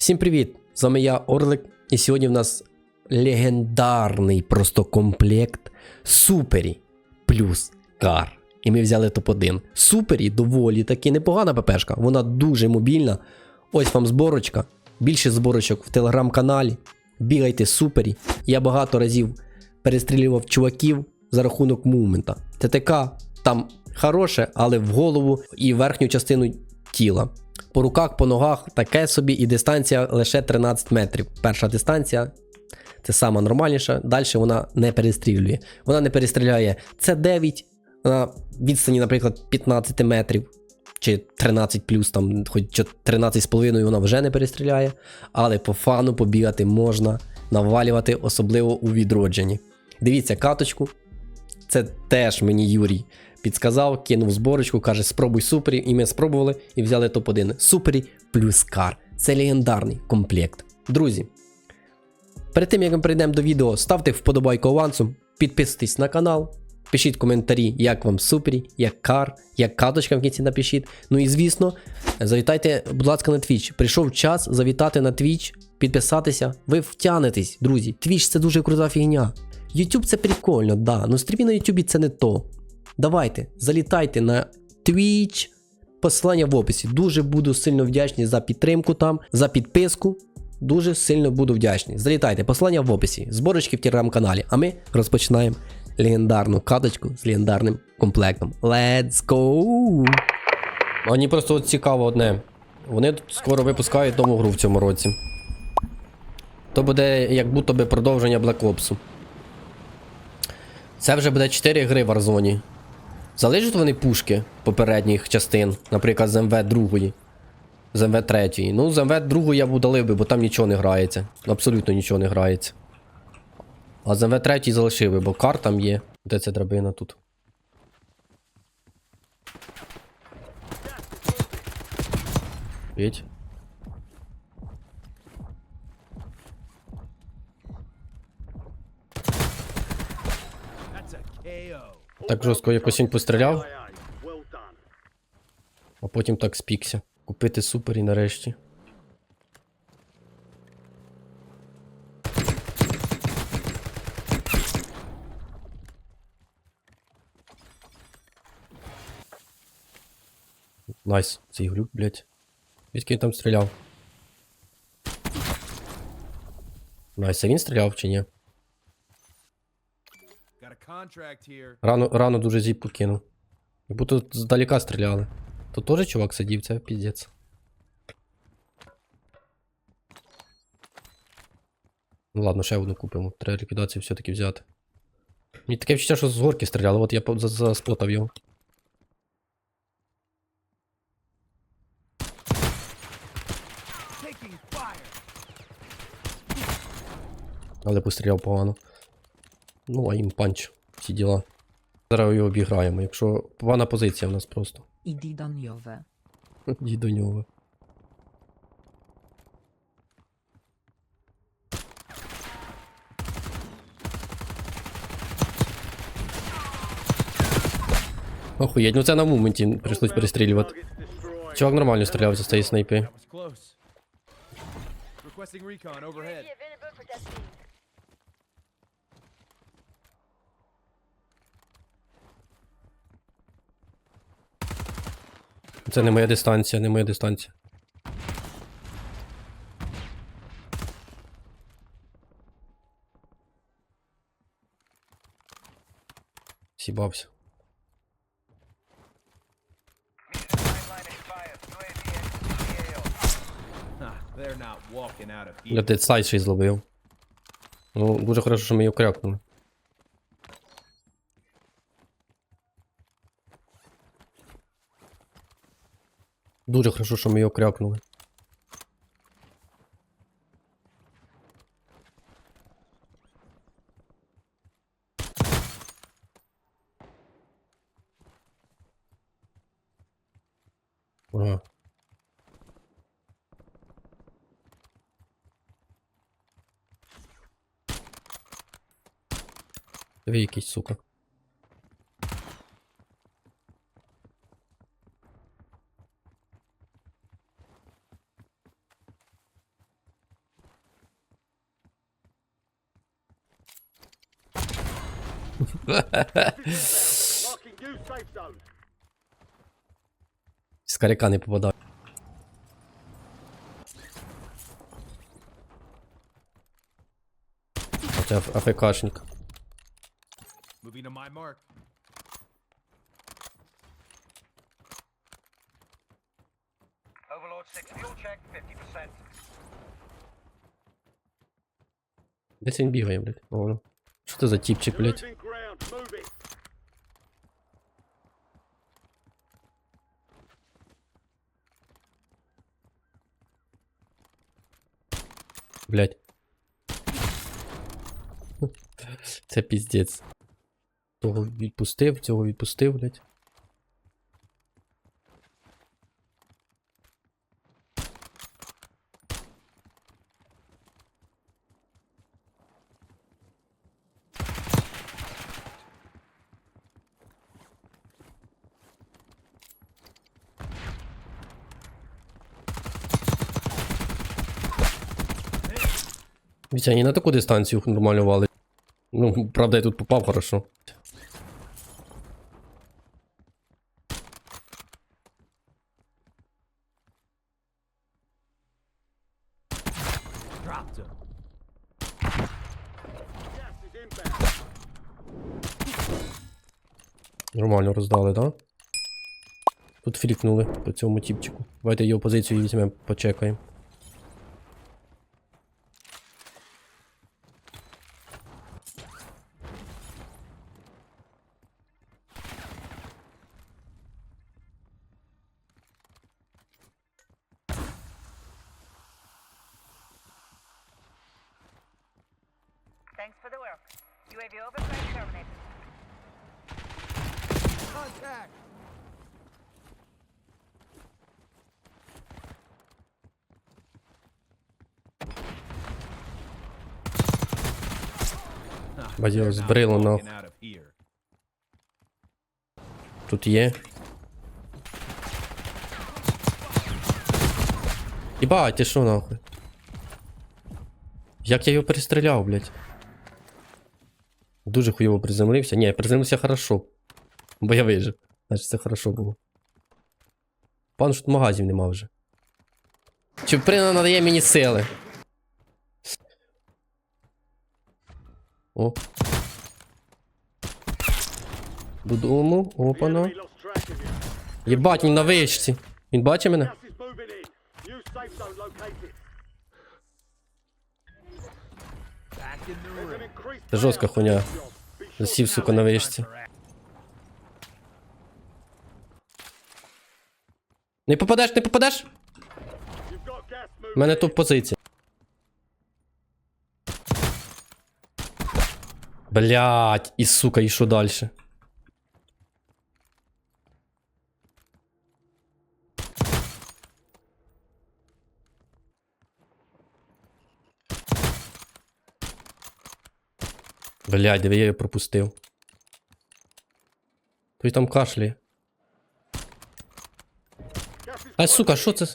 Всім привіт! З вами я Орлик, і сьогодні в нас легендарний просто комплект Супері плюс Кар. І ми взяли топ-1. Супері доволі таки непогана ППшка, вона дуже мобільна. Ось вам зборочка. Більше зборочок в телеграм-каналі. Бігайте супері. Я багато разів перестрілював чуваків за рахунок мувмента. ТТК там хороше, але в голову і верхню частину тіла. По руках, по ногах таке собі, і дистанція лише 13 метрів. Перша дистанція це сама нормальніша. Далі вона не перестрілює. Вона не перестріляє С9 на відстані, наприклад, 15 метрів. Чи 13 плюс, там, хоч 13,5 вона вже не перестріляє. Але по фану побігати можна, навалювати, особливо у відродженні. Дивіться каточку. Це теж мені Юрій підсказав, кинув зборочку, каже: спробуй супері. І ми спробували і взяли топ-1. Супері плюс кар. Це легендарний комплект. Друзі, перед тим як ми перейдемо до відео, ставте вподобайку авансом, підписуйтесь на канал, пишіть коментарі, як вам супері, як кар, як каточка в кінці напишіть. Ну і звісно, завітайте, будь ласка, на Twitch. Прийшов час завітати на Twitch, підписатися. Ви втянетесь, друзі. Twitch це дуже крута фігня. YouTube це прикольно, да. Ну стрімі на YouTube це не то. Давайте, залітайте на Twitch. Посилання в описі. Дуже буду сильно вдячний за підтримку там, за підписку. Дуже сильно буду вдячний. Залітайте, посилання в описі, зборочки в телеграм-каналі. А ми розпочинаємо легендарну каточку з легендарним комплектом. Let's go! Мені просто от цікаво одне. Вони тут скоро випускають нову гру в цьому році. То буде як будто би продовження Black Ops. Це вже буде 4 гри в Warzone. Залишать вони пушки попередніх частин, наприклад, з МВ 2. З МВ 3. Ну, з МВ 2 я б удалив би, бо там нічого не грається. Абсолютно нічого не грається. А з МВ 3 залишив би, бо кар там є. Де ця драбина тут? Піть. Так жорстко якось він постріляв, а потім так спікся. Купити супер і нарешті. Найс, цей глюк, блядь. Звідки він там стріляв? Найс, а він стріляв чи ні? Рано, рано дуже зіпку кинув. Як будто здалека стріляли. Тут теж чувак сидів, це піздець. Ну ладно, ще одну купимо. Треба ліквідацію все-таки взяти. Мені таке відчуття, що з горки стріляли, от я по- за- заспотав його. Але постріляв погано. Ну, а їм панч, всі діла. Зараз його обіграємо, якщо погана позиція в нас просто. Іди даньове. Іди до нього. Охуєть, ну це на моменті прийшлось перестрілювати. Чувак нормально стріляв зі цієї снайпи. Це не моя дистанція, не моя дистанція. Сібався. Of Я дед слайд ще й зловив. Ну, дуже хорошо, що ми його крякнули. Дуже хорошо, що ми його крякнули. Ага. Диви якийсь, сука. З каряка не попадав. Це Аф- АФКшник. Moving to my mark. Overlord 6, fuel check 50%. Десь він бігає, блядь. О, ну. Що це за тіпчик, блядь? Блядь. Це піздець. Того відпустив, цього відпустив, блядь. Вітя, не на таку дистанцію нормально валить. Ну, правда, я тут попав хорошо. Нормально роздали, так? Да? Тут флікнули по цьому тіпчику. Давайте його позицію візьмемо, почекаємо. Thanks for the work. UAV overflight terminated. Contact. Ah, Бадьо, збрило here. Тут є. Єбать, ти що нахуй? Як я його перестріляв, блядь? Дуже хуйово приземлився. Ні, приземлився хорошо. Бо я вижив. Значить це хорошо було. Пан, що тут магазів нема вже. Чуприна надає мені сили. О. Додому. Опана. Єбать, він на вишці. Він бачить мене? Це жорстка хуйня. Засів, сука, на вишці. Не попадеш, не moving У мене тут позиція. Блять, і сука, і що далі? Диви, я його пропустив. Той там кашляє. А сука, що це?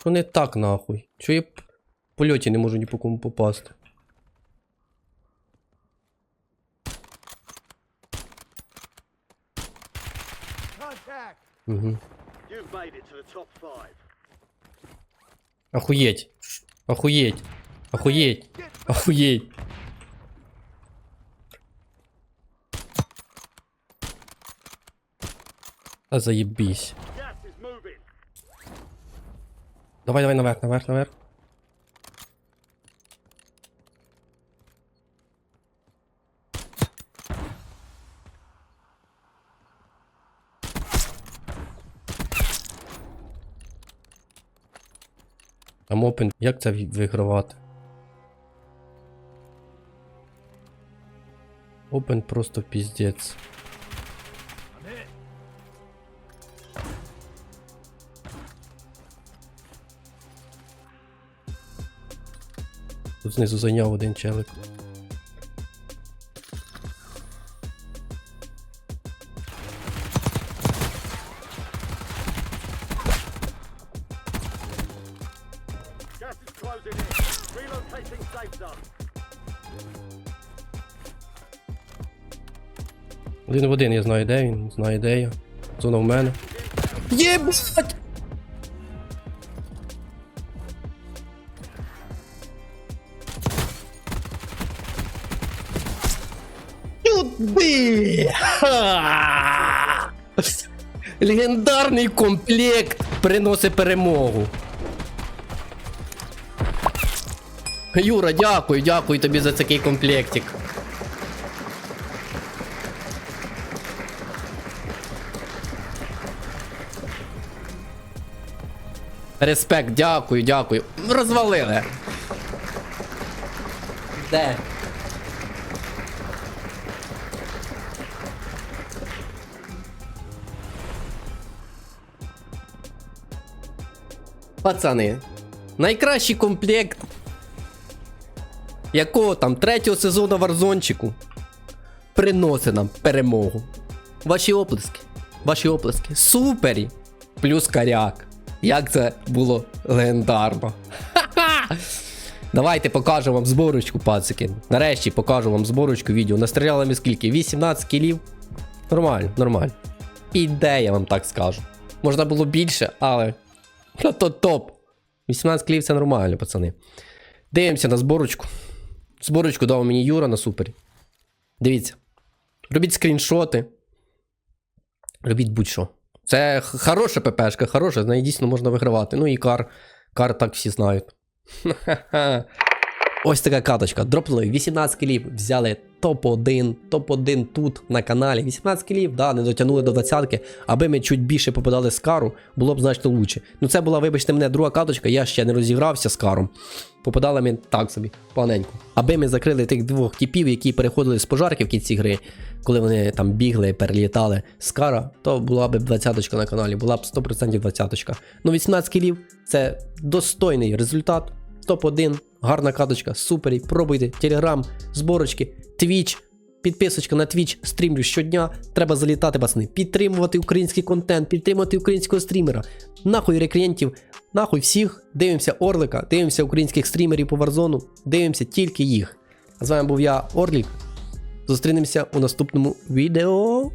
Що не так нахуй? Чого я в польоті не можу ні по кому попасти? Угу. You've made it to is moving. Давай, давай, наверх, наверх, наверх. Там опен, як це вигравати? Опен просто піздець. Знизу зайняв один челик. Один в один, я знаю, де він, знаю, де я. Зона в мене. Єбать! Сюди! Легендарний комплект приносить перемогу. Юра, дякую, дякую тобі за такий комплектик. Респект, дякую, дякую. Розвалили. Де? Пацани, найкращий комплект. Якого там третього сезону Варзончику приносить нам перемогу. Ваші оплески. Ваші оплески. Супері! Плюс каряк. Як це було легендарно. Давайте покажу вам зборочку, пацики. Нарешті покажу вам зборочку відео. Настріляли ми скільки? 18 кілів. Нормально, нормально. Іде, я вам так скажу. Можна було більше, але. Ну то топ. 18 кілів це нормально, пацани. Дивимося на зборочку. Зборочку дав мені Юра на супері. Дивіться. Робіть скріншоти. Робіть будь-що. Це хороша ППшка, хороша, з неї дійсно можна вигравати. Ну і кар. Кар так всі знають. Ось така каточка. Дропнули 18 кілів, взяли топ-1, топ-1 тут на каналі. 18 кілів, да, не дотягнули до 20-ки. Аби ми чуть більше попадали з кару, було б значно лучше. Ну це була, вибачте мене, друга каточка, я ще не розігрався з каром. Попадали ми так собі, планенько. Аби ми закрили тих двох типів, які переходили з пожарки в кінці гри, коли вони там бігли, перелітали з кара, то була б 20-ка на каналі, була б 100% 20-ка. Ну 18 кілів це достойний результат. Топ-1, гарна каточка, супері. Пробуйте, телеграм, зборочки, твіч, підписочка на твіч, стрімлю щодня. Треба залітати, пацани, підтримувати український контент, підтримувати українського стрімера. Нахуй рекреєнтів, нахуй всіх. Дивимося Орлика, дивимося українських стрімерів по Warzone, дивимося тільки їх. А з вами був я, Орлік. Зустрінемося у наступному відео.